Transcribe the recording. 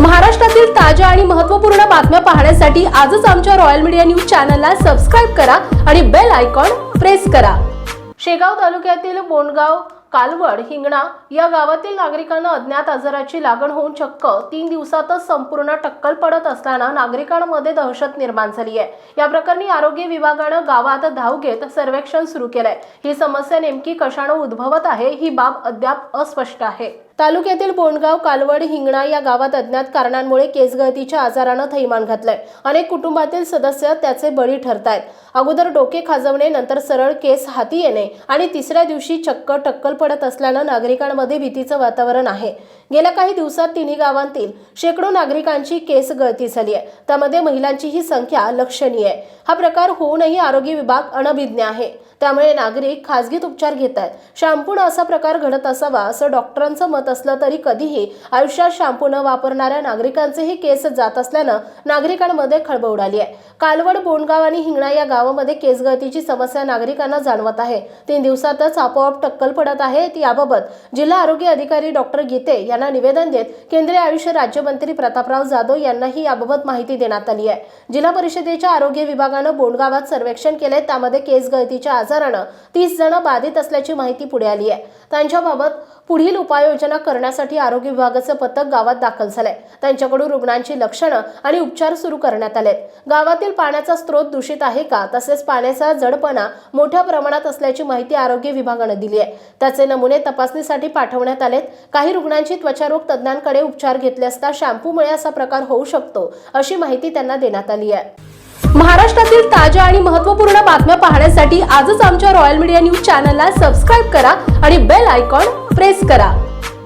महाराष्ट्रातील ताज्या आणि महत्त्वपूर्ण बातम्या पाहण्यासाठी आजच आमच्या रॉयल मीडिया न्यूज चॅनलला सबस्क्राईब करा आणि बेल आयकॉन प्रेस करा. शेगाव तालुक्यातील बोंडगाव कालवड हिंगणा या गावातील नागरिकांना अज्ञात आजाराची लागण होऊन चक्क तीन दिवसातच संपूर्ण टक्कल पडत असताना नागरिकांमध्ये दहशत निर्माण झाली आहे. या प्रकरणी आरोग्य विभागानं गावात धाव घेत सर्वेक्षण सुरू केलंय. ही समस्या नेमकी कशानं उद्भवत आहे ही बाब अद्याप अस्पष्ट आहे. तालुक्यातील बोंडगाव कालवड हिंगणा या गावात अज्ञात कारणांमुळे केसगळतीच्या आजारानं थैमान घातलंय. अनेक कुटुंबातील सदस्य त्याचे बळी ठरतायत. अगोदर डोके खाजवणे नंतर सरळ केस हाती येणे आणि तिसऱ्या दिवशी चक्क टक्कल पडत असल्यानं नागरिकांमध्ये भीतीचं वातावरण आहे. गेल्या काही दिवसात तिन्ही गावांतील शेकडो नागरिकांची केस गळती झाली आहे. त्यामध्ये महिलांची ही संख्या लक्षणीय आहे. हा प्रकार होऊनही आरोग्य विभाग अनभिज्ञ आहे. त्यामुळे नागरिक खाजगीत उपचार घेत आहेत शॅम्पूनं असा प्रकार घडत असावा असं डॉक्टरांचं मत असलं तरी कधीही आयुष्यात शॅम्पू न वापरणाऱ्या नागरिकांचेही केस जात असल्यानं नागरिकांमध्ये खळबळ उडाली आहे. कालवड बोंडगाव आणि हिंगणा या गावामध्ये केस गळतीची समस्या नागरिकांना जाणवत आहे. तीन दिवसातच आपोआप टक्कल पडत आहे. याबाबत जिल्हा आरोग्य अधिकारी डॉक्टर गीते यांना निवेदन देत केंद्रीय आयुष्य राज्यमंत्री प्रतापराव जाधव यांनाही याबाबत माहिती देण्यात आली आहे. जिल्हा परिषदेच्या आरोग्य विभागानं बोंडगावात सर्वेक्षण केले त्यामध्ये केस गळतीच्या आजारानं तीस जण बाधित असल्याची माहिती पुढे आली आहे. त्यांच्याबाबत पुढील उपाययोजना करण्यासाठी आरोग्य विभागाचं पथक गावात दाखल झालंय. त्यांच्याकडून रुग्णांची लक्षणं आणि उपचार सुरू करण्यात आलेत. गावातील पाण्याचा स्रोत दूषित आहे का? तसेच पाण्याचा जडपणा मोठ्या प्रमाणात असल्याची माहिती आरोग्य विभागानं दिली आहे त्याचे नमुने तपासणीसाठी पाठवण्यात आलेत. काही रुग्णांची त्वचारोग तज्ज्ञांकडे उपचार घेतले असता शॅम्पूमुळे असा प्रकार होऊ शकतो अशी माहिती त्यांना देण्यात आली आहे. महाराष्ट्रातील ताज्या आणि महत्त्वपूर्ण बातम्या पाहण्यासाठी आजच आमच्या रॉयल मीडिया न्यूज चॅनलला सबस्क्राईब करा आणि बेल आयकॉन प्रेस करा.